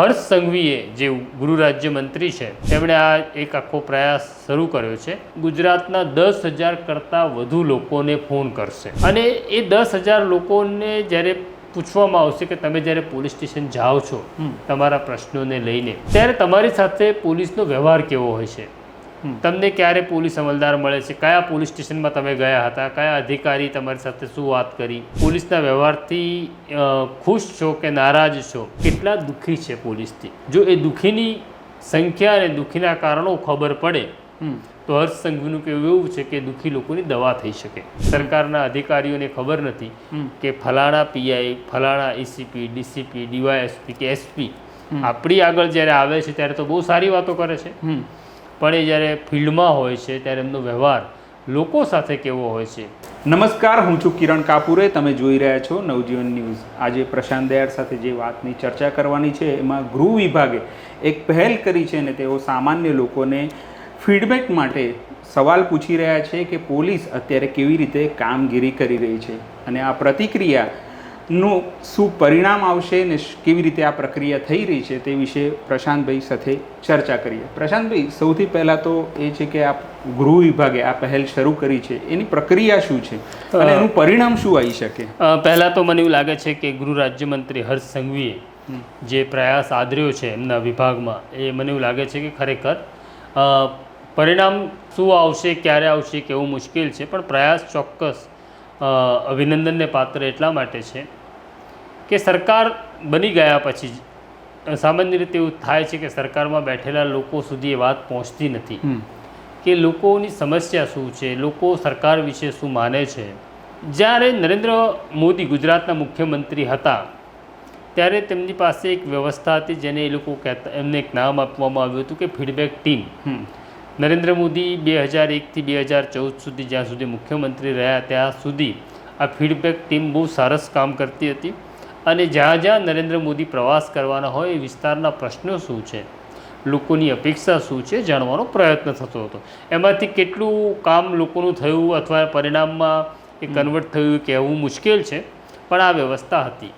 હર્ષ સંઘવીએ જે ગૃહ રાજ્યમંત્રી છે તેમણે આ એક આખો પ્રયાસ શરૂ કર્યો છે. ગુજરાતના દસ હજાર કરતાં વધુ લોકોને ફોન કરશે. અને એ દસ હજાર લોકોને જ્યારે પૂછવામાં આવશે કે તમે જ્યારે પોલીસ સ્ટેશન જાઓ છો તમારા પ્રશ્નોને લઈને ત્યારે તમારી સાથે પોલીસનો વ્યવહાર કેવો હોય છે? તમને ક્યારે પોલીસ અમલદાર મળે છે? કયા પોલીસ સ્ટેશનમાં તમે ગયા હતા? કયા અધિકારી તમારી સાથે શું વાત કરી? પોલીસના વ્યવહારથી ખુશ છો કે નારાજ છો? કેટલા દુઃખી છે પોલીસથી? જો એ દુઃખીની સંખ્યા અને દુઃખીના કારણો ખબર પડે તો હર્ષ સંઘવીનું કહેવું એવું છે કે દુઃખી લોકોની દવા થઈ શકે. સરકારના અધિકારીઓને ખબર નથી કે ફલાણા પીઆઈ ફલાણા એસીપી ડીસીપી ડીવાયએસપી કે એસપી આપણી આગળ જ્યારે આવે છે ત્યારે તો બહુ સારી વાતો કરે છે. પણ એ જ્યારે ફિલ્ડમાં હોય છે ત્યારે એમનો વ્યવહાર લોકો સાથે કેવો હોય છે? નમસ્કાર, હું છું કિરણ કાપુરે. તમે જોઈ રહ્યા છો નવજીવન ન્યૂઝ. આજે પ્રશાંત દયાળ સાથે જે વાતની ચર્ચા કરવાની છે, એમાં ગૃહ વિભાગે એક પહેલ કરી છે અને તેઓ સામાન્ય લોકોને ફીડબેક માટે સવાલ પૂછી રહ્યા છે કે પોલીસ અત્યારે કેવી રીતે કામગીરી કરી રહી છે. અને આ પ્રતિક્રિયાનું શું પરિણામ આવશે ને કેવી રીતે આ પ્રક્રિયા થઈ રહી છે તે વિશે પ્રશાંતભાઈ સાથે ચર્ચા કરીએ. પ્રશાંતભાઈ સૌથી પહેલાં તો એ છે કે આ ગૃહ વિભાગે આ પહેલ શરૂ કરી છે. એની પ્રક્રિયા શું છે? અને એનું પરિણામ શું આવી શકે? પહેલાં તો મને એવું લાગે છે કે ગૃહ રાજ્યમંત્રી હર્ષ સંઘવીએ જે પ્રયાસ આદર્યો છે એમના વિભાગમાં એ મને એવું લાગે છે કે ખરેખર પરિણામ શું આવશે ક્યારે આવશે કેવું મુશ્કેલ છે પણ પ્રયાસ ચોક્કસ અભિનંદનને પાત્ર એટલા માટે છે કે સરકાર બની ગયા પછી જ સામાન્ય રીતે એવું થાય છે કે સરકારમાં બેઠેલા લોકો સુધી એ વાત પહોંચતી નથી. કે લોકોની સમસ્યા શું છે લોકો સરકાર વિશે શું માને છે? જ્યારે નરેન્દ્ર મોદી ગુજરાતના મુખ્યમંત્રી હતા ત્યારે તેમની પાસે એક વ્યવસ્થા હતી જેને એ લોકો કહેતા એમને એક નામ આપવામાં આવ્યું હતું કે ફીડબેક ટીમ. નરેન્દ્ર મોદી બે હજાર એકથી બે હજાર ચૌદ સુધી જ્યાં સુધી મુખ્યમંત્રી રહ્યા ત્યાં સુધી આ ફીડબેક ટીમ બહુ સરસ કામ કરતી હતી. અને જ્યાં જ્યાં નરેન્દ્ર મોદી પ્રવાસ કરવાના હોય એ વિસ્તારના પ્રશ્નો શું છે? લોકોની અપેક્ષા શું છે? જાણવાનો પ્રયત્ન થતો હતો. એમાંથી કેટલું કામ લોકોનું થયું અથવા પરિણામમાં એ કન્વર્ટ થયું કહેવું મુશ્કેલ છે પણ આ વ્યવસ્થા હતી.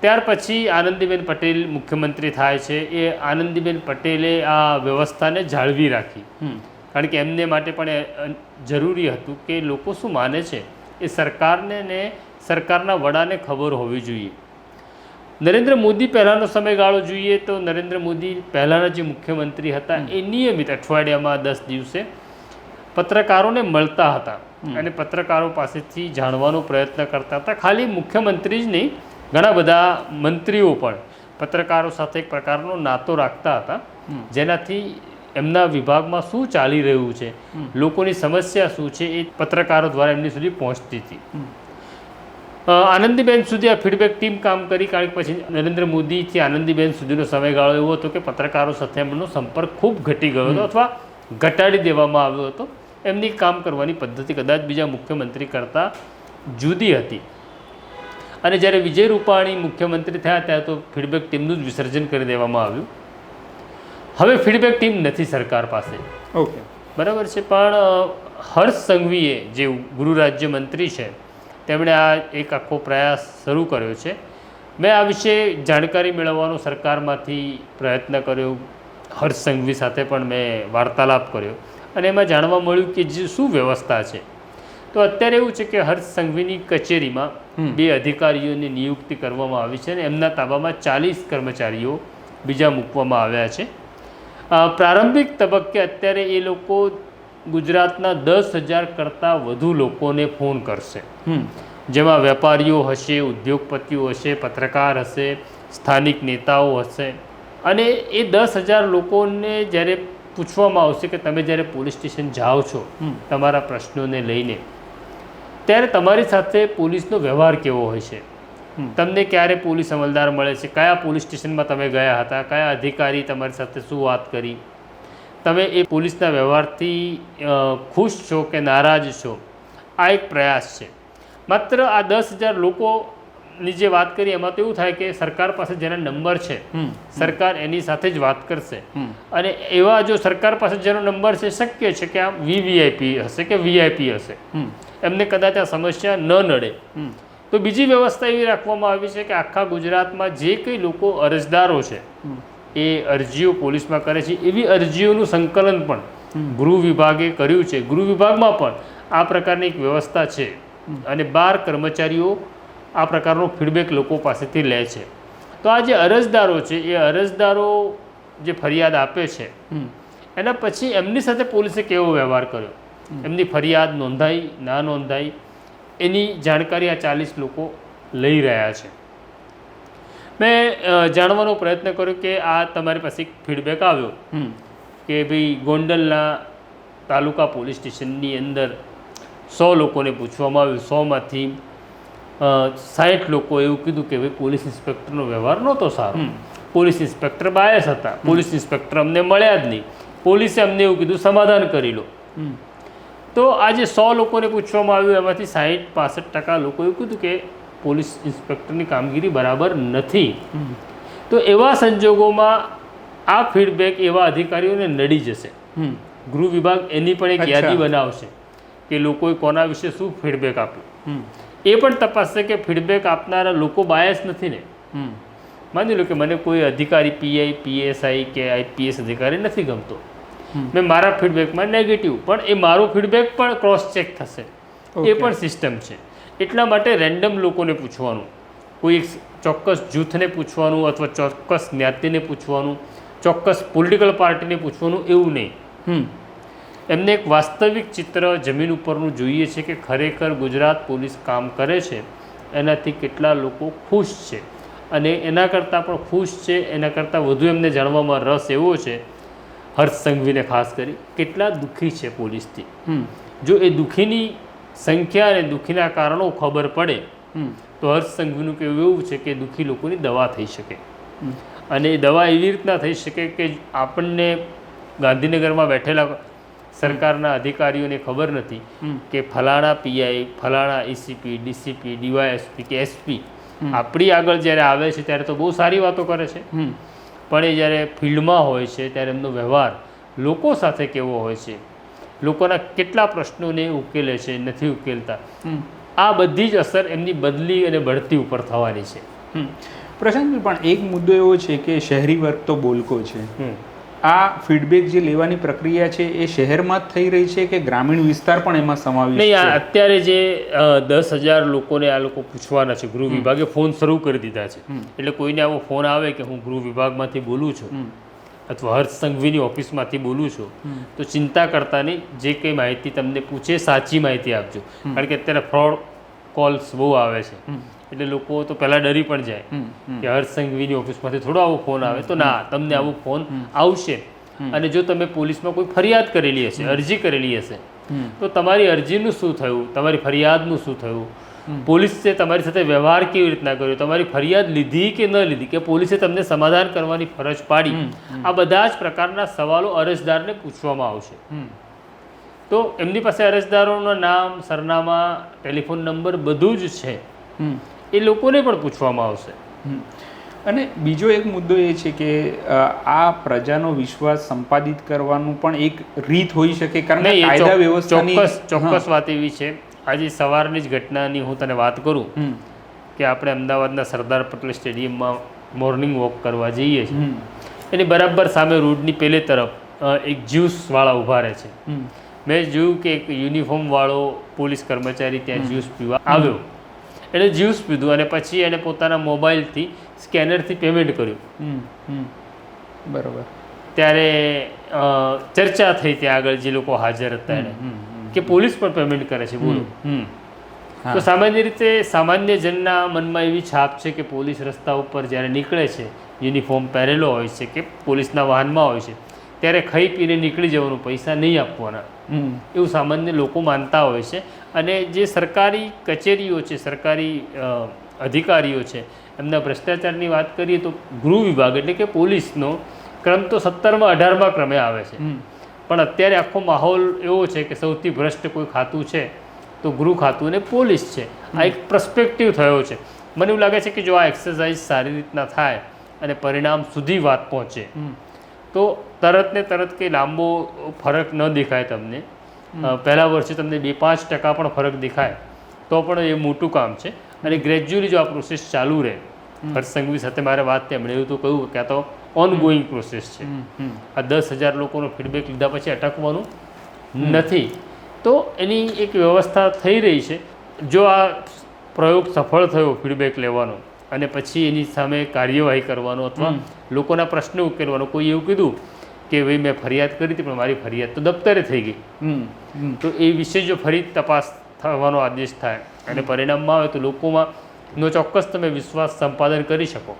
ત્યાર પછી આનંદીબેન પટેલ મુખ્યમંત્રી થાય છે. એ આનંદીબેન પટેલે આ વ્યવસ્થાને જાળવી રાખી. કારણ કે એમને માટે પણ એ, જરૂરી હતું કે લોકો શું માને છે? એ સરકારને ને સરકારના વડાને ખબર હોવી જોઈએ. નરેન્દ્ર મોદી પહેલાંનો સમયગાળો જોઈએ તો નરેન્દ્ર મોદી પહેલાંના જે મુખ્યમંત્રી હતા એ નિયમિત અઠવાડિયામાં દસ દિવસે પત્રકારોને મળતા હતા અને પત્રકારો પાસેથી જાણવાનો પ્રયત્ન કરતા હતા. ખાલી મુખ્યમંત્રી જ નહીં ઘણા બધા મંત્રીઓ પણ પત્રકારો સાથે એક પ્રકારનો નાતો રાખતા હતા. જેનાથી એમના વિભાગમાં શું ચાલી રહ્યું છે લોકોની સમસ્યા શું છે એ પત્રકારો દ્વારા એમની સુધી પહોંચતી હતી. આનંદીબેન સુધી આ ફીડબેક ટીમ કામ કરી કારણ કે પછી નરેન્દ્ર મોદીથી આનંદીબેન સુધીનો સમયગાળો એવો હતો કે પત્રકારો સાથે એમનો સંપર્ક ખૂબ ઘટી ગયો હતો અથવા ઘટાડી દેવામાં આવ્યો હતો. એમની કામ કરવાની પદ્ધતિ કદાચ બીજા મુખ્યમંત્રી કરતાં જુદી હતી. અને જ્યારે વિજય રૂપાણી મુખ્યમંત્રી થયા ત્યારે તો ફીડબેક ટીમનું જ વિસર્જન કરી દેવામાં આવ્યું. હવે ફીડબેક ટીમ નથી સરકાર પાસે. ઓકે. બરાબર છે પણ હર્ષ સંઘવીએ જે ગૃહ રાજ્યમંત્રી છે તેમણે આ એક આખો પ્રયાસ શરૂ કર્યો છે. મેં આ વિશે જાણકારી મેળવવાનો સરકારમાંથી પ્રયત્ન કર્યો. હર્ષ સંઘવી સાથે પણ મેં વાર્તાલાપ કર્યો. અને એમાં જાણવા મળ્યું કે જે શું વ્યવસ્થા છે. તો અત્યારે એવું છે કે હર્ષ સંઘવીની કચેરીમાં બે અધિકારીઓની નિયુક્તિ કરવામાં આવી છે અને એમના તાબામાં ચાલીસ કર્મચારીઓ બીજા મૂકવામાં આવ્યા છે. પ્રારંભિક તબક્કે અત્યારે એ લોકો ગુજરાતના દસ હજાર કરતાં વધુ લોકોને ફોન કરશે. હમ. જેમાં વેપારીઓ હશે ઉદ્યોગપતિઓ હશે પત્રકાર હશે સ્થાનિક નેતાઓ હશે. અને એ દસ હજાર લોકોને જ્યારે પૂછવામાં આવશે કે તમે જ્યારે પોલીસ સ્ટેશન જાઓ છો તમારા પ્રશ્નોને લઈને ત્યારે તમારી સાથે પોલીસનો વ્યવહાર કેવો હોય છે? તમને ક્યારે પોલીસ અમલદાર મળે છે? કયા પોલીસ સ્ટેશનમાં તમે ગયા હતા? કયા અધિકારી તમારી સાથે શું વાત કરી? તમે એ પોલીસના વ્યવહારથી ખુશ છો કે નારાજ છો? આ એક પ્રયાસ છે. માત્ર આ દસ હજાર લોકોની જે વાત કરી એમાં તો એવું થાય કે સરકાર પાસે જેના નંબર છે સરકાર એની સાથે જ વાત કરશે. અને એવા જો સરકાર પાસે જેનો નંબર છે શક્ય છે કે આ વીવીઆઈપી હશે કે વીઆઈપી હશે. એમને કદાચ આ સમસ્યા ન નડે. તો બીજી વ્યવસ્થા એવી રાખવામાં આવી છે કે આખા ગુજરાતમાં જે કંઈ લોકો અરજદારો છે. એ અરજીઓ પોલીસમાં કરે છે. એવી અરજીઓનું સંકલન પણ ગૃહ વિભાગે કર્યું છે. ગૃહ વિભાગમાં પણ આ પ્રકારની એક વ્યવસ્થા છે. અને બાર કર્મચારીઓ આ પ્રકારનો ફીડબેક લોકો પાસેથી લે છે. તો આ જે અરજદારો છે એ અરજદારો જે ફરિયાદ આપે છે એના પછી એમની સાથે પોલીસે કેવો વ્યવહાર કર્યો? એમની ફરિયાદ નોંધાઈ ના નોંધાઈ એની જાણકારી આ ચાલીસ લોકો લઈ રહ્યા છે. મેં જાણવાનો પ્રયત્ન કર્યો કે આ તમારી પાસે એક ફીડબેક આવ્યો. કે ભાઈ ગોંડલના તાલુકા પોલીસ સ્ટેશનની અંદર સો લોકોને પૂછવામાં આવ્યું સોમાંથી સાઠ લોકો એવું કીધું કે ભાઈ પોલીસ ઇન્સ્પેક્ટરનો વ્યવહાર નહોતો સારો. પોલીસ ઇન્સ્પેક્ટર બાયસ હતા. પોલીસ ઇન્સ્પેક્ટર અમને મળ્યા જ નહીં. પોલીસે અમને એવું કીધું સમાધાન કરી લો. તો આજે સો લોકોને પૂછવામાં આવ્યું એમાંથી સાહીઠ પાસઠ ટકા લોકો એવું કીધું કે પોલીસ ઇન્સ્પેક્ટરની કામગીરી બરાબર નથી. તો એવા સંજોગોમાં આ ફીડબેક એવા અધિકારીઓને નડી જશે. ગૃહ વિભાગ એની પણ એક યાદી બનાવશે કે લોકોએ કોના વિશે શું ફીડબેક આપ્યું. હમ. એ પણ તપાસશે કે ફીડબેક આપનારા લોકો બાયસ નથી ને. માની લો કે મને કોઈ અધિકારી પીઆઈ પીએસઆઈ કે આઈપીએસ અધિકારી નથી ગમતો. મેં મારા ફીડબેકમાં નેગેટિવ પણ એ મારો ફીડબેક પણ ક્રોસ ચેક થશે. એ પણ સિસ્ટમ છે. એટલા માટે રેન્ડમ લોકોને પૂછવાનું. કોઈ એક ચોક્કસ જૂથને પૂછવાનું અથવા ચોક્કસ જ્ઞાતિને પૂછવાનું ચોક્કસ પોલિટિકલ પાર્ટીને પૂછવાનું એવું નહીં. હમ. એમને એક વાસ્તવિક ચિત્ર જમીન ઉપરનું જોઈએ છે કે ખરેખર ગુજરાત પોલીસ કામ કરે છે. એનાથી કેટલા લોકો ખુશ છે. અને એના કરતાં પણ ખુશ છે એના કરતાં વધુ એમને જાણવામાં રસ એવો છે હર્ષ સંઘવીને ખાસ કરી કેટલા દુઃખી છે પોલીસથી. જો એ દુઃખીની સંખ્યા અને દુઃખીના કારણો ખબર પડે. તો હર્ષ સંઘવીનું કહેવું એવું છે કે દુઃખી લોકોની દવા થઈ શકે. અને એ દવા એવી રીતના થઈ શકે કે આપણને ગાંધીનગરમાં બેઠેલા સરકારના અધિકારીઓને ખબર નથી કે ફલાણા પીઆઈ ફલાણા એસીપી ડીસીપી ડીવાયએસપી કે એસપી આપણી આગળ જ્યારે આવે છે ત્યારે તો બહુ સારી વાતો કરે છે. પણ એ જ્યારે ફિલ્ડમાં હોય છે ત્યારે એમનો વ્યવહાર લોકો સાથે કેવો હોય છે? લોકોના કેટલા પ્રશ્નોને ઉકેલે છે નથી ઉકેલતા. આ બધી જ અસર એમની બદલી અને બઢતી ઉપર થવાની છે. હમ. પ્રશાંતભાઈ પણ એક મુદ્દો એવો છે કે શહેરી વર્ગ તો બોલકો છે. આ ફીડબેક જે લેવાની પ્રક્રિયા છે એ શહેરમાં જ થઈ રહી છે કે ગ્રામીણ વિસ્તાર પણ એમાં સમાવી નહીં અત્યારે જે દસ હજાર લોકોને આ લોકો પૂછવાના છે ગૃહ વિભાગે ફોન શરૂ કરી દીધા છે. એટલે કોઈને આવો ફોન આવે કે હું ગૃહ વિભાગમાંથી બોલું છું. અથવા હર્ષ સંઘવીની ઓફિસમાંથી બોલું છું તો ચિંતા કરતા નહીં જે કંઈ માહિતી તમને પૂછે સાચી માહિતી આપજો. કારણ કે અત્યારે ફ્રોડ કોલ્સ બહુ આવે છે. એટલે લોકો તો પહેલાં ડરી પણ જાય. કે હર્ષ સંઘવીની ઓફિસમાંથી થોડો આવો ફોન આવે તો ના તમને આવો ફોન આવશે. અને જો તમે પોલીસમાં કોઈ ફરિયાદ કરેલી હશે અરજી કરેલી હશે તો તમારી અરજીનું શું થયું? તમારી ફરિયાદનું શું થયું. પોલીસે તમારી સાથે વ્યવહાર કેવી રીતના કર્યો? તમારી ફરિયાદ લીધી કે ન લીધી? કે પોલીસે તમને સમાધાન કરવાની ફરજ પાડી? આ બધા જ પ્રકારના સવાલો અરજદારને પૂછવામાં આવશે. તો એમની પાસે અરજદારોના નામ સરનામા ટેલિફોન નંબર બધું જ છે. એ લોકોને પણ પૂછવામાં આવશે. અને બીજો એક મુદ્દો એ છે કે આ પ્રજાનો વિશ્વાસ સંપાદિત કરવાનું પણ એક રીત હોઈ શકે કારણ કે કાયદા વ્યવસ્થાની ચોક્કસ ચોક્કસ વાત એવી છે. આજે સવારની જ ઘટનાની હું તને વાત કરું કે આપણે અમદાવાદના સરદાર પટેલ સ્ટેડિયમમાં મોર્નિંગ વોક કરવા જઈએ છીએ. એની બરાબર સામે રોડની પેલે તરફ એક જ્યુસવાળા ઊભા રહે છે. મેં જોયું કે એક યુનિફોર્મવાળો પોલીસ કર્મચારી ત્યાં જ્યુસ પીવા આવ્યો. એણે જ્યુસ પીધું અને પછી એણે પોતાના મોબાઈલથી સ્કેનરથી પેમેન્ટ કર્યું. હમ. ત્યારે ચર્ચા થઈ ત્યાં આગળ જે લોકો હાજર હતા એને. હમ. કે પોલીસ પણ પેમેન્ટ કરે છે બોલો. તો સામાન્ય રીતે સામાન્ય જનના મનમાં એવી છાપ છે કે પોલીસ રસ્તા ઉપર જ્યારે નીકળે છે યુનિફોર્મ પહેરેલો હોય છે કે પોલીસના વાહનમાં હોય છે ત્યારે ખાઈ પીને નીકળી જવાનું પૈસા નહીં આપવાના. એવું સામાન્ય લોકો માનતા હોય છે. અને જે સરકારી કચેરીઓ છે સરકારી અધિકારીઓ છે એમના ભ્રષ્ટાચારની વાત કરીએ તો ગૃહ વિભાગ એટલે કે પોલીસનો ક્રમ તો સત્તરમાં અઢારમાં ક્રમે આવે છે. પણ અત્યારે આખો માહોલ એવો છે કે સૌથી ભ્રષ્ટ કોઈ ખાતું છે તો ગૃહ ખાતું અને પોલીસ છે. આ એક પ્રસ્પેક્ટિવ થયો છે. મને એવું લાગે છે કે જો આ એક્સરસાઇઝ સારી રીતના થાય અને પરિણામ સુધી વાત પહોંચે. તો તરત ને તરત કંઈ લાંબો ફરક ન દેખાય તમને. પહેલાં વર્ષે તમને બે પાંચ ટકા પણ ફરક દેખાય તો પણ એ મોટું કામ છે. અને ગ્રેજ્યુઅલી જો આ પ્રોસેસ ચાલુ રહે હર્ષ સંઘવી સાથે મારે વાત તેમણે એવું તો કહ્યું કે આ તો ઓન ગોઈંગ પ્રોસેસ છે. આ દસ હજાર લોકોનો ફીડબેક લીધા પછી અટકવાનું નથી. તો એની એક વ્યવસ્થા થઈ રહી છે. જો આ પ્રયોગ સફળ થયો ફીડબેક લેવાનો અને પછી એની સામે કાર્યવાહી કરવાનો અથવા લોકોના પ્રશ્નો ઉકેલવાનો કોઈ એવું કીધું કે ભાઈ મેં ફરિયાદ કરી હતી પણ મારી ફરિયાદ તો દફતરે થઈ ગઈ. તો એ વિશે જો ફરી તપાસ થવાનો આદેશ થાય અને પરિણામમાં આવે તો લોકોમાં નો ચોક્કસ તમે વિશ્વાસ સંપાદન કરી શકો.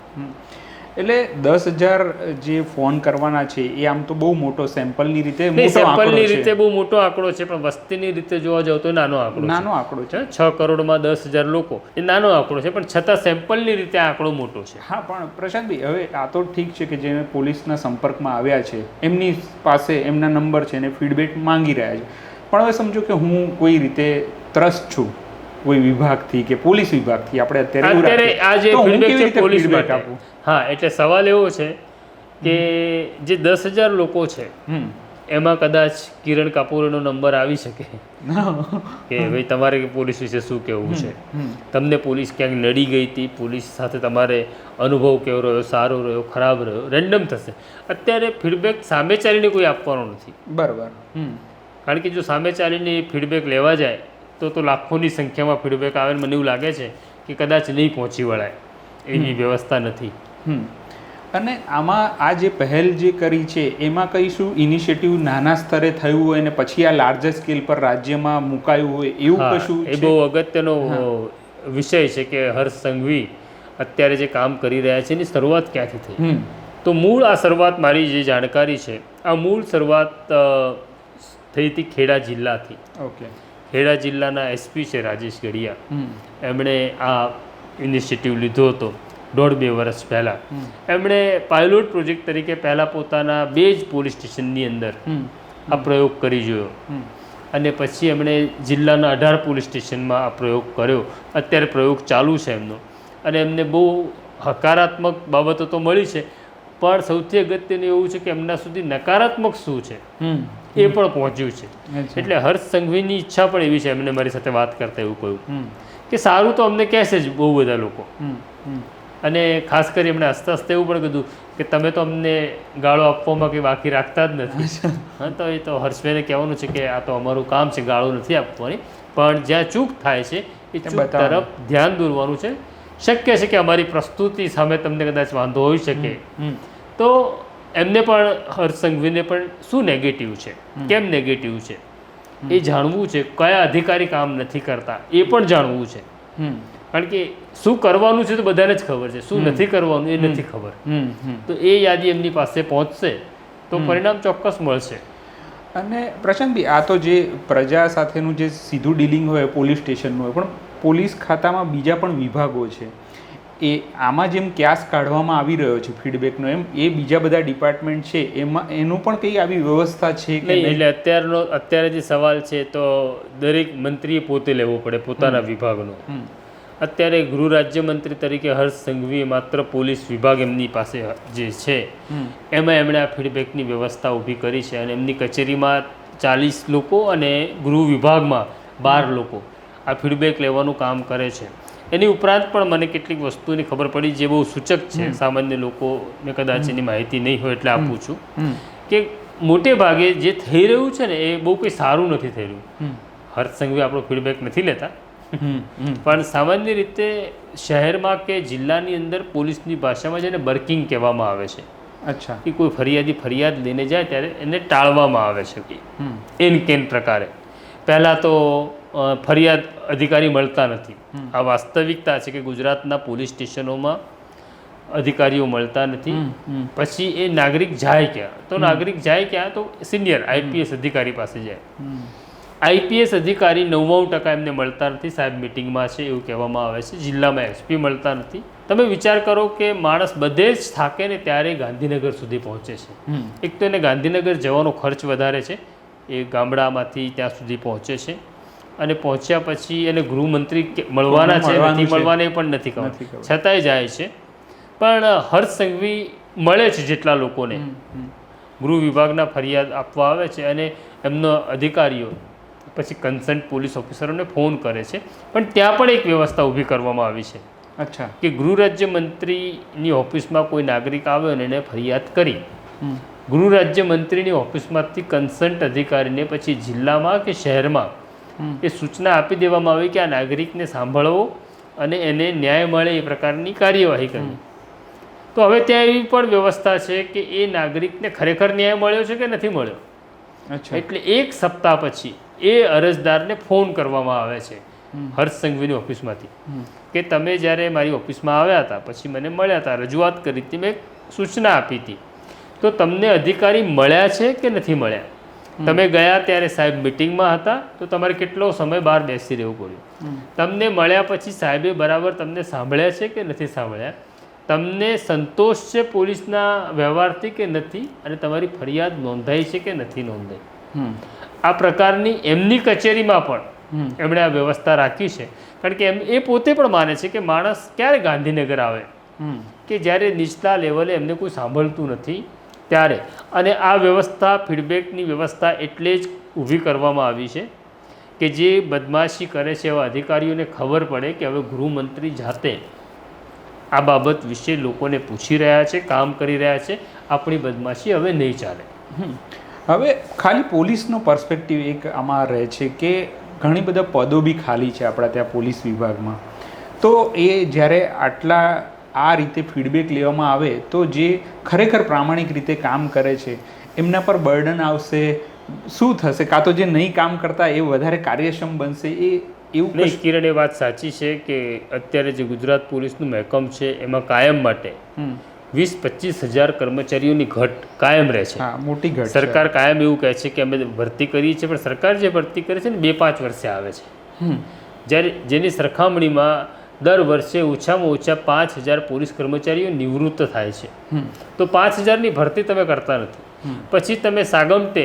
એટલે દસ હજાર જે ફોન કરવાના છે એ આમ તો બહુ મોટો સેમ્પલની રીતે સેમ્પલની રીતે બહુ મોટો આંકડો છે પણ વસ્તીની રીતે જોવા જાવ તો નાનો આંકડો નાનો આંકડો છે. છે છ કરોડમાં દસ હજાર લોકો એ નાનો આંકડો છે પણ છતાં સેમ્પલની રીતે આંકડો મોટો છે. હા પણ પ્રશાંતભાઈ હવે આ તો ઠીક છે કે જે પોલીસના સંપર્કમાં આવ્યા છે એમની પાસે એમના નંબર છે અને ફીડબેક માંગી રહ્યા છે. પણ હવે સમજો કે હું કોઈ રીતે ત્રસ્ત છું. કોઈ વિભાગથી કે પોલીસ વિભાગથી આપણે અત્યારે અત્યારે આ જે ફીડબેક છે પોલીસ માટે? આપું? હા એટલે સવાલ એવો છે કે જે દસ હજાર લોકો છે એમાં કદાચ કિરણ કાપૂરનો નંબર આવી શકે. કે ભાઈ તમારે પોલીસ વિશે શું કહેવું છે? તમને પોલીસ ક્યાંક નડી ગઈ હતી? પોલીસ સાથે તમારે અનુભવ કેવો રહ્યો સારો રહ્યો ખરાબ રહ્યો? રેન્ડમ થશે. અત્યારે ફીડબેક સામે ચાલીને કોઈ આપવાનો નથી. બરાબર. કારણ કે જો સામે ચાલીને ફીડબેક લેવા જાય તો તો લાખોની સંખ્યામાં ફીડબેક આવે મને એવું લાગે છે કે કદાચ નહીં પહોંચી વળાય. એવી વ્યવસ્થા નથી. અને આમાં આ જે પહેલ જે કરી છે એમાં કંઈ શું ઇનિશિયેટિવ નાના સ્તરે થયું હોય અને પછી આ લાર્જર સ્કેલ પર રાજ્યમાં મુકાયું હોય એવું કશું એ બહુ અગત્યનો વિષય છે કે હર્ષ સંઘવી અત્યારે જે કામ કરી રહ્યા છે એની શરૂઆત ક્યાંથી થઈ? તો મૂળ આ શરૂઆત મારી જે જાણકારી છે આ મૂળ શરૂઆત થઈ હતી ખેડા જિલ્લાથી. ઓકે. ખેડા જિલ્લાના એસપી છે રાજેશ ગઢિયા. એમણે આ ઇનિશિયેટિવ લીધો હતો દોઢ બે વર્ષ પહેલાં. એમણે પાયલોટ પ્રોજેક્ટ તરીકે પહેલાં પોતાના બે જ પોલીસ સ્ટેશનની અંદર આ પ્રયોગ કરી જોયો. અને પછી એમણે જિલ્લાના અઢાર પોલીસ સ્ટેશનમાં આ પ્રયોગ કર્યો. અત્યારે પ્રયોગ ચાલુ છે એમનો. અને એમને બહુ હકારાત્મક બાબતો તો મળી છે. પણ સૌથી અગત્યનું એવું છે કે એમના સુધી નકારાત્મક શું છે? એ પણ પહોંચ્યું છે. એટલે હર્ષ સંઘવીની ઈચ્છા પણ એવી છે એમને મારી સાથે વાત કરતા એવું કહ્યું કે સારું તો અમને કહેશે જ બહુ બધા લોકો. અને ખાસ કરી એમણે હસતા હસતા એવું પણ કીધું કે તમે તો અમને ગાળો આપવામાં કંઈ બાકી રાખતા જ નથી. હા તો એ તો હર્ષભાઈને કહેવાનું છે કે આ તો અમારું કામ છે ગાળો નથી આપવાની. પણ જ્યાં ચૂક થાય છે એ ચૂક તરફ ધ્યાન દોરવાનું છે. શક્ય છે કે અમારી પ્રસ્તુતિ સામે તમને કદાચ વાંધો હોઈ શકે. તો એમને પણ હર્ષ સંઘવીને પણ શું નેગેટિવ છે? કેમ નેગેટિવ છે? એ જાણવું છે. કયા અધિકારી કામ નથી કરતા? એ પણ જાણવું છે. કારણ કે શું કરવાનું છે તો બધાને જ ખબર છે. શું નથી કરવાનું એ નથી ખબર. તો એ યાદી એમની પાસે પહોંચશે તો પરિણામ ચોક્કસ મળશે. અને પ્રશાંતભાઈ આ તો જે પ્રજા સાથેનું જે સીધું ડીલિંગ હોય પોલીસ સ્ટેશનનું હોય પણ પોલીસ ખાતામાં બીજા પણ વિભાગો છે. એ આમાં જેમ ક્યાસ કાઢવામાં આવી રહ્યો છે ફીડબેકનો એમ એ બીજા બધા ડિપાર્ટમેન્ટ છે એમાં એનું પણ કંઈ આવી વ્યવસ્થા છે કે એટલે અત્યારનો અત્યારે જે સવાલ છે તો દરેક મંત્રીએ પોતે લેવો પડે પોતાના વિભાગનો. અત્યારે ગૃહ રાજ્યમંત્રી તરીકે હર્ષ સંઘવીએ માત્ર પોલીસ વિભાગ એમની પાસે જે છે એમાં એમણે આ ફીડબેકની વ્યવસ્થા ઊભી કરી છે અને એમની કચેરીમાં ચાલીસ લોકો અને ગૃહ વિભાગમાં બાર લોકો આ ફીડબેક લેવાનું કામ કરે છે. એની ઉપરાંત પણ મને કેટલીક વસ્તુની ખબર પડી જે બહુ સૂચક છે. સામાન્ય લોકોને કદાચ એની માહિતી નહીં હોય એટલે આપું છું. કે મોટે ભાગે જે થઈ રહ્યું છે ને એ બહુ કંઈ સારું નથી થઈ રહ્યું. હર્ષ સંઘવી આપણો ફીડબેક નથી લેતા. પણ સામાન્ય રીતે શહેરમાં કે જિલ્લાની અંદર પોલીસની ભાષામાં જેને બર્કિંગ કહેવામાં આવે છે અચ્છા. કે કોઈ ફરિયાદી ફરિયાદ લઈને જાય ત્યારે એને ટાળવામાં આવે છે. કે એન કેન પ્રકારે. પહેલાં તો ફરિયાદ અધિકારી મળતા નથી. આ વાસ્તવિકતા છે કે ગુજરાતના પોલીસ સ્ટેશનોમાં અધિકારીઓ મળતા નથી. પછી એ નાગરિક જાય ક્યાં? તો નાગરિક જાય ક્યાં? તો સિનિયર આઈપીએસ અધિકારી પાસે જાય. આઈપીએસ અધિકારી નવ્વાણું ટકા એમને મળતા નથી. સાહેબ મિટિંગમાં છે એવું કહેવામાં આવે છે. જિલ્લામાં એસપી મળતા નથી. તમે વિચાર કરો કે માણસ બધે જ થાકે ને ત્યારે ગાંધીનગર સુધી પહોંચે છે. એક તો એને ગાંધીનગર જવાનો ખર્ચ વધારે છે. એ ગામડામાંથી ત્યાં સુધી પહોંચે છે. અને પહોંચ્યા પછી એને ગૃહમંત્રી મળવાના છે નથી મળવાને પણ નથી ખબર. છતાંય જાય છે. પણ હર્ષ સંઘવી મળે છે જેટલા લોકોને. ગૃહ વિભાગના ફરિયાદ આપવા આવે છે અને એમનો અધિકારીઓ પછી કન્સર્ન્ટ પોલીસ ઓફિસરોને ફોન કરે છે. પણ ત્યાં પણ એક વ્યવસ્થા ઊભી કરવામાં આવી છે. અચ્છા. કે ગૃહ રાજ્ય મંત્રીની ઓફિસમાં કોઈ નાગરિક આવ્યો અને એને ફરિયાદ કરી. ગૃહ રાજ્ય મંત્રીની ઓફિસમાંથી કન્સર્ન્ટ અધિકારીને પછી જિલ્લામાં કે શહેરમાં. એ સૂચના આપી દેવામાં આવી કે આ નાગરિકને સાંભળવો અને એને ન્યાય મળે એ પ્રકારની કાર્યવાહી કરવી. તો હવે ત્યાં એવી પણ વ્યવસ્થા છે કે એ નાગરિકને ખરેખર ન્યાય મળ્યો છે કે નથી મળ્યો? અચ્છા. એટલે એક સપ્તાહ પછી એ અરજદારને ફોન કરવામાં આવે છે. હર્ષ સંઘવીની ઓફિસમાંથી કે તમે જ્યારે મારી ઓફિસમાં આવ્યા હતા પછી મને મળ્યા હતા રજૂઆત કરી હતી મેં સૂચના આપી હતી. તો તમને અધિકારી મળ્યા છે કે નથી મળ્યા? તમે ગયા ત્યારે સાહેબ મિટિંગમાં હતા તો તમારે કેટલો સમય બહાર બેસી રહેવું પડ્યું? તમને મળ્યા પછી સાહેબે બરાબર તમને સાંભળ્યા છે કે નથી સાંભળ્યા? તમને સંતોષ છે પોલીસના વ્યવહારથી કે નથી? અને તમારી ફરિયાદ નોંધાઈ છે કે નથી નોંધાઈ? આ પ્રકારની એમની કચેરીમાં પણ. એમણે આ વ્યવસ્થા રાખી છે. કારણ કે એમ એ પોતે પણ માને છે કે માણસ ક્યારે ગાંધીનગર આવે? કે જ્યારે નીચલા લેવલે એમને કોઈ સાંભળતું નથી? ત્યારે. અને આ વ્યવસ્થા ફીડબેકની વ્યવસ્થા એટલે જ ઊભી કરવામાં આવી છે કે જે બદમાશી કરે છે એવા અધિકારીઓને ખબર પડે કે હવે ગૃહમંત્રી જાતે આ બાબત વિશે લોકોને પૂછી રહ્યા છે, કામ કરી રહ્યા છે. આપણી બદમાશી હવે નહીં ચાલે. હવે ખાલી પોલીસનો પર્સપેક્ટિવ એક આમાં રહે છે કે ઘણી બધા પદો બી ખાલી છે આપણા ત્યાં પોલીસ વિભાગમાં. તો એ જ્યારે આટલા આ રીતે ફીડબેક લેવામાં આવે તો જે ખરેખર પ્રામાણિક રીતે કામ કરે છે એમના પર બર્ડન આવશે શું થશે? કાં તો જે નહીં કામ કરતા એ વધારે કાર્યક્ષમ બનશે એ એવું નહીં કિરણ એ વાત સાચી છે કે અત્યારે જે ગુજરાત પોલીસનું મહેકમ છે એમાં કાયમ માટે. વીસ પચીસ હજાર કર્મચારીઓની ઘટ કાયમ રહે છે. હા મોટી ઘટ સરકાર કાયમ એવું કહે છે કે અમે ભરતી કરીએ છીએ પણ સરકાર જે ભરતી કરે છે ને બે પાંચ વર્ષે આવે છે. જ્યારે જેની સરખામણીમાં દર વર્ષે ઓછામાં ઓછા પાંચ હજાર પોલીસ કર્મચારીઓ નિવૃત્ત થાય છે. તો પાંચ હજારની ભરતી તમે કરતા નથી. પછી તમે સાગમટે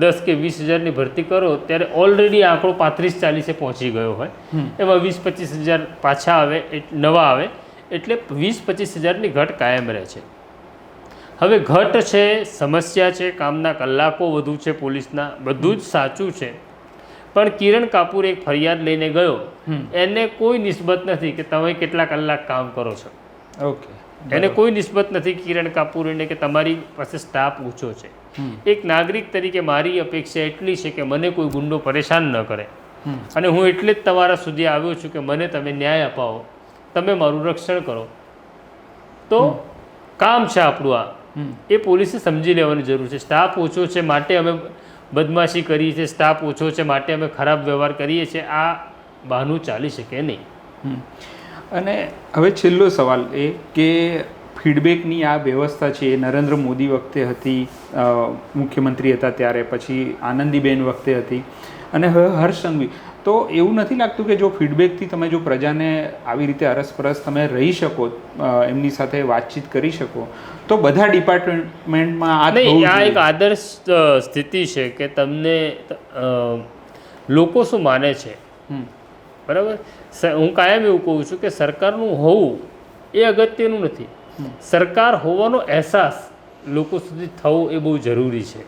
દસ કે વીસ હજારની ભરતી કરો ત્યારે ઓલરેડી આંકડો પાંત્રીસ ચાલીસે પહોંચી ગયો હોય. એમાં વીસ પચીસ હજાર પાછા આવે નવા આવે એટલે વીસ પચીસ હજારની ઘટ કાયમ રહે છે. હવે ઘટ છે સમસ્યા છે કામના કલાકો વધુ છે પોલીસના બધું જ સાચું છે. પણ કિરણ કાપૂર એક ફરિયાદ લઈને ગયો. એને કોઈ નિસ્બત નથી કે તમે કેટલા કલાક કામ કરો છો. ઓકે. એને કોઈ નિસ્બત નથી કિરણ કાપૂરને કે તમારી પાસે સ્ટાફ ઊંચો છે. એક નાગરિક તરીકે મારી અપેક્ષા એટલી છે કે મને કોઈ ગુંડો પરેશાન ન કરે. અને હું એટલે જ તમારા સુધી આવ્યો છું કે મને તમે ન્યાય અપાવો. તમે મારું રક્ષણ કરો. તો કામ છે આપણું આ. એ પોલીસે સમજી લેવાની જરૂર છે. સ્ટાફ ઓછો છે માટે અમે બદમાશી કરીએ છે સ્ટાફ ઓછો છે, માટે અમે ખરાબ વ્યવહાર કરીએ છીએ, આ બહાનું ચાલી શકે નહીં. અને હવે છેલ્લો સવાલ એ કે ફીડબેકની આ વ્યવસ્થા છે નરેન્દ્ર મોદી વખતે હતી મુખ્યમંત્રી હતા ત્યારે, પછી આનંદીબેન વખતે હતી. અને હવે હર્ષ સંઘવી તો એવું નથી લાગતું કે જો ફીડબેકથી તમે જો પ્રજાને આવી રીતે અરસપરસ તમે રહી શકો એમની સાથે વાતચીત કરી શકો તો બધા ડિપાર્ટમેન્ટમાં આ નહીં આ એક આદર્શ સ્થિતિ છે કે તમને લોકો શું માને છે. બરાબર? હું કાયમ એવું કહું છું કે સરકારનું હોવું એ અગત્યનું નથી. સરકાર હોવાનો અહેસાસ લોકો સુધી થવો એ બહુ જરૂરી છે.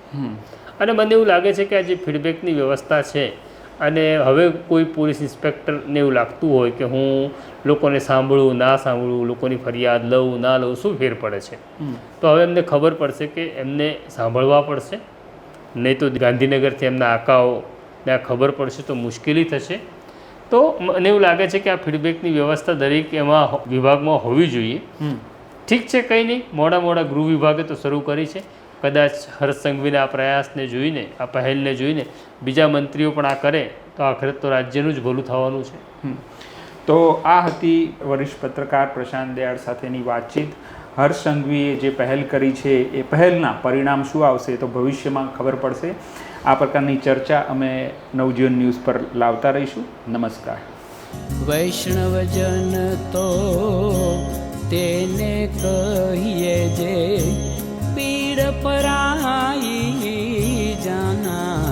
અને મને એવું લાગે છે કે આ જે ફીડબેકની વ્યવસ્થા છે અને હવે કોઈ પોલીસ ઇન્સ્પેક્ટરને એવું લાગતું હોય કે હું લોકોને સાંભળું ના સાંભળું લોકોની ફરિયાદ લઉં ના લઉં શું ફેર પડે છે? તો હવે એમને ખબર પડશે કે એમને સાંભળવા પડશે. નહીં તો ગાંધીનગરથી એમના આકાઓને આ ખબર પડશે તો મુશ્કેલી થશે. તો મને એવું લાગે છે કે આ ફીડબેકની વ્યવસ્થા દરેક એમાં વિભાગમાં હોવી જોઈએ. ઠીક છે કંઈ નહીં મોડા મોડા ગૃહ વિભાગે તો શરૂ કરી છે. કદાચ હર્ષ સંઘવીના આ પ્રયાસને જોઈને આ પહેલને જોઈને બીજા મંત્રીઓ પણ આ કરે તો આખરે તો રાજ્યનું જ ભલું થવાનું છે. તો આ હતી વરિષ્ઠ પત્રકાર પ્રશાંત દયાળ સાથેની વાતચીત. હર્ષ સંઘવીએ જે પહેલ કરી છે એ પહેલના પરિણામ શું આવશે તો ભવિષ્યમાં ખબર પડશે. આ પ્રકારની ચર્ચા અમે નવજીવન ન્યૂઝ પર લાવતા રહીશું. નમસ્કાર. વૈષ્ણવજન તો તેને કહીએ જે પીડ પરાઈ જાના.